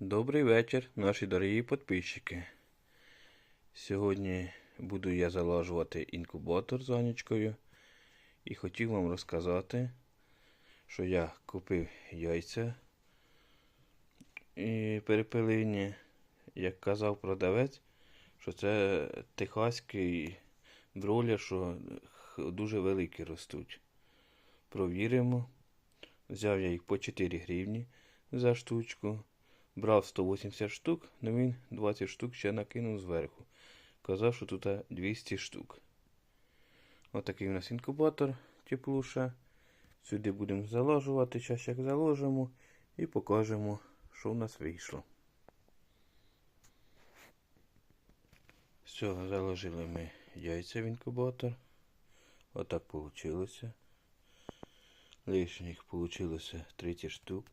Добрий вечір, наші дорогі підписчики. Сьогодні буду я залажувати інкубатор з Анічкою і хотів вам розказати, що я купив яйця і перепилині, як казав продавець, що це техаський бройлер, що дуже великі ростуть. Провіримо. Взяв я їх по 4 гривні за штучку. Брав 180 штук, але він 20 штук ще накинув зверху. Казав, що тут 200 штук. Отакий у нас інкубатор теплуша. Сюди будемо заложувати, зараз як заложимо і покажемо, що в нас вийшло. Все, заложили ми яйця в інкубатор. Отак вийшло. Лишніх вийшло 30 штук.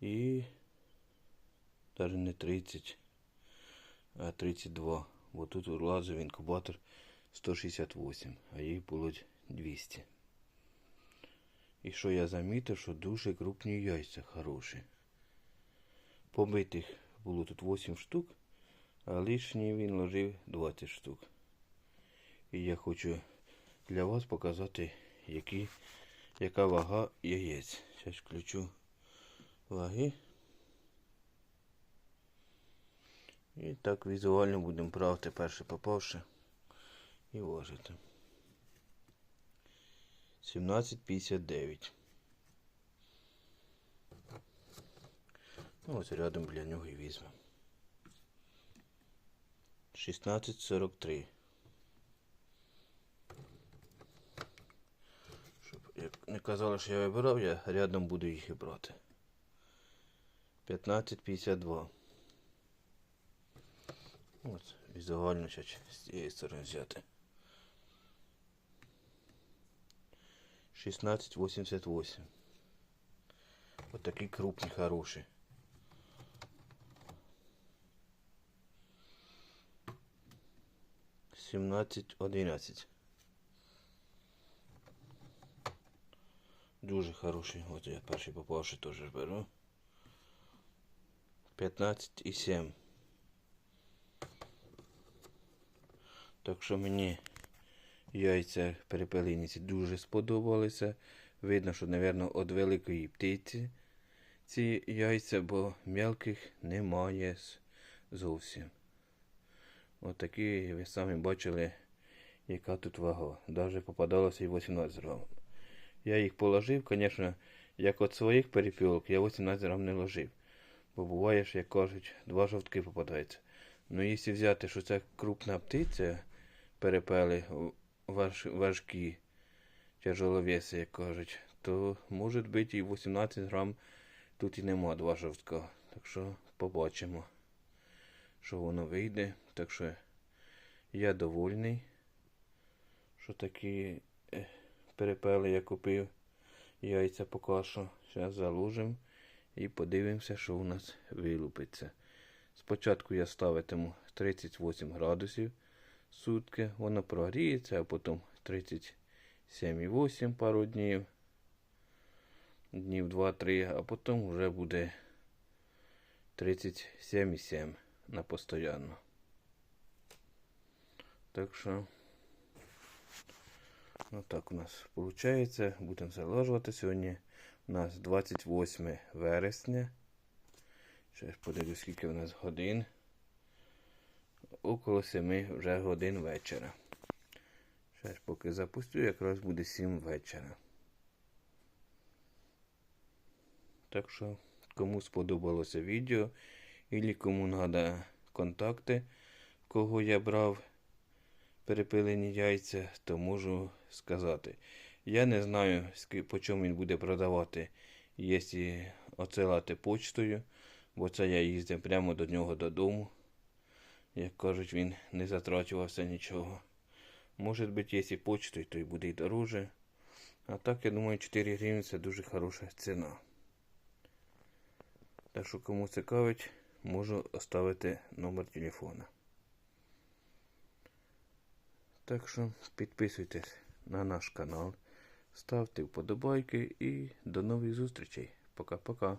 І навіть не 30, а 32. Бо тут влазив інкубатор 168, а їх було 200. І що я замітив, що дуже крупні яйця хороші. Побитих було тут 8 штук, а лишні він ложив 20 штук. І я хочу для вас показати, які, яка вага яєць. Зараз включу ваги. І так візуально будемо брати перше попавши і важити. 17,59. Ну, ось рядом біля нього і візьмемо. 16,43. Щоб як не казали, що я вибирав, я рядом буду їх і брати. 15,52. От, візуально зараз з цієї сторони взяти. 16,88. От такі крупні, хороші. Сімнадцять одинадцять. Дуже хороший. От я перший попавший теж беру. 15 і 7. Так що мені яйця перепелиниці дуже сподобалися. Видно, що, мабуть, від великої птиці ці яйця, бо мелких немає зовсім. Отакі, ви самі бачили, яка тут вага. Навіть попадалося і 18 грам. Я їх положив, звісно, як від своїх перепілок, я 18 грам не ложив. Бо буває, як кажуть, два жовтки попадаються. Ну, якщо взяти, що це крупна птиця, перепели важ, важкі, тяжеловеси, як кажуть, то може бути і 18 грам тут і нема два жовтка. Так що побачимо, що воно вийде. Так що я довольний, що такі е, перепели я купив. Яйця поки. Зараз заложимо і подивимося, що у нас вилупиться. Спочатку я ставитиму 38 градусів сутки, воно прогріється, а потім 37,8 пару днів, днів 2-3, а потім вже буде 37,7 на постоянно. Так що, ну так у нас виходить. Будемо заложувати сьогодні. У нас 28 вересня. Ще ж подивлюсь, скільки у нас годин. Около 7 вже годин вечора. Ще ж поки запустю, якраз буде 7 вечора. Так що, кому сподобалося відео, і кому треба контакти, кого я брав перепилені яйця, то можу сказати. Я не знаю, по чому він буде продавати, якщо оцелати почтою, бо це я їздив прямо до нього додому. Як кажуть, він не затрачувався нічого. Може бути, якщо почтою, то й буде й дороже. А так, я думаю, 4 гривні це дуже хороша ціна. Так що, кому цікавить, можу оставити номер телефона. Так що підписуйтесь на наш канал, ставте вподобайки і до нових зустрічей. Пока-пока.